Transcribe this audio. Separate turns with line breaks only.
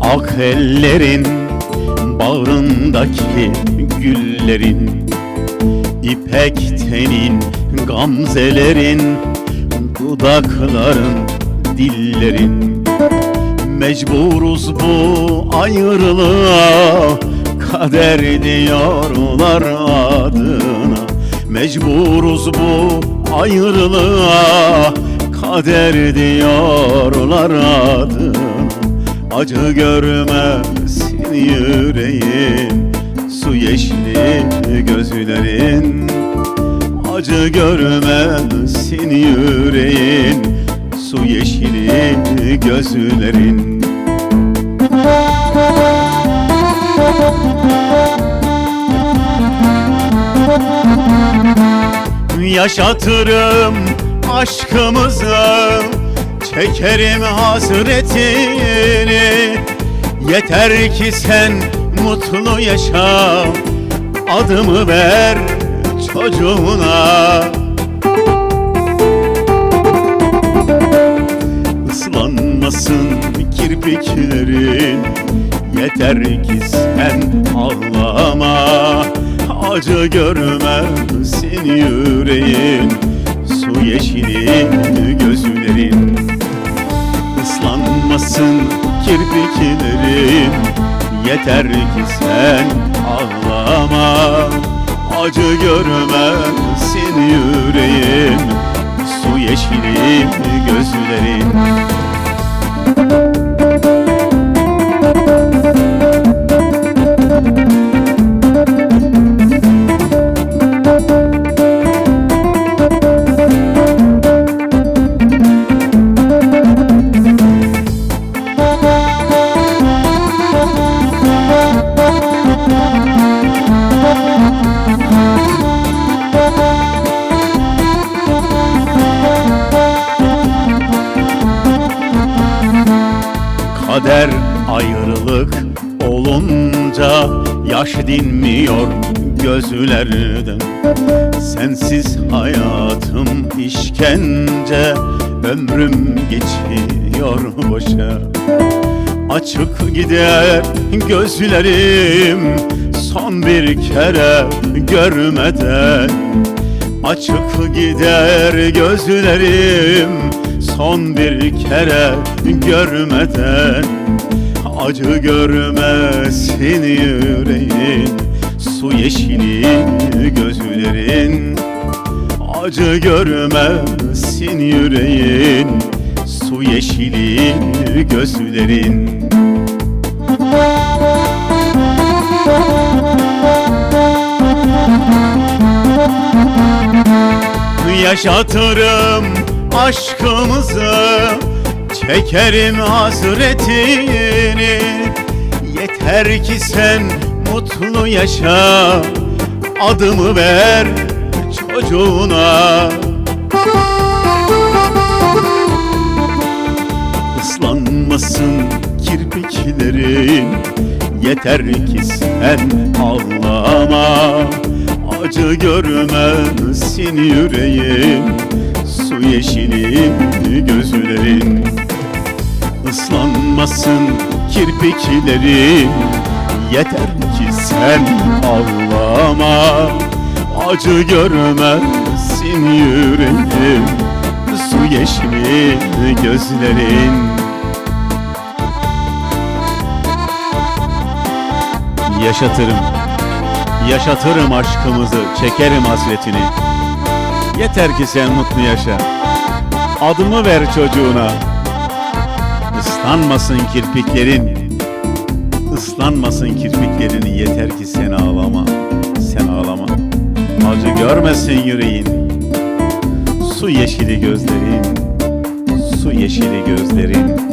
Ak ellerin bağrındaki güllerin İpek tenin gamzelerin Dudakların dillerin. Mecburuz bu ayrılığa Kader diyorlar adına. Mecburuz bu ayrılığa Kader diyorlar adına Acı görmesin yüreğin Su yeşili gözlerin. Acı görmesin yüreğin Su yeşili gözlerin. Yaşatırım aşkımızı Çekerim hasretini. Yeter ki sen mutlu yaşa Adımı ver çocuğuna. Islanmasın kirpiklerin Yeter ki sen ağlama. Acı görmesin yüreğin Su yeşili gözlerin. Islanmasın kirpiklerin. Yeter ki sen ağlama. Acı görmesin yüreğin. Su yeşili gözlerin Kader ayrılık olunca Yaş dinmiyor gözlerden Sensiz hayatım işkence Ömrüm geçiyor boşa. Açık gider gözlerim Son bir kere görmeden. Açık gider gözlerim Son bir kere görmeden Acı görmesin yüreğin. Su yeşili gözlerin Acı görmesin yüreğin. Su yeşili gözlerin. Yaşatırım aşkımızı Çekerim hasretini. Yeter ki sen mutlu yaşa Adımı ver çocuğuna. Islanmasın kirpiklerin Yeter ki sen ağlama. Acı görmesin yüreğin Su yeşili gözlerin Islanmasın kirpiklerin Yeter ki sen ağlama Acı görmesin yüreğin Su yeşili gözlerin Yaşatırım Yaşatırım aşkımızı, çekerim hasretini Yeter ki sen mutlu yaşa. Adımı ver çocuğuna. Islanmasın kirpiklerin. Islanmasın kirpiklerini Yeter ki sen ağlama. Sen ağlama. Acı görmesin yüreğin. Su yeşili gözlerin. Su yeşili gözlerin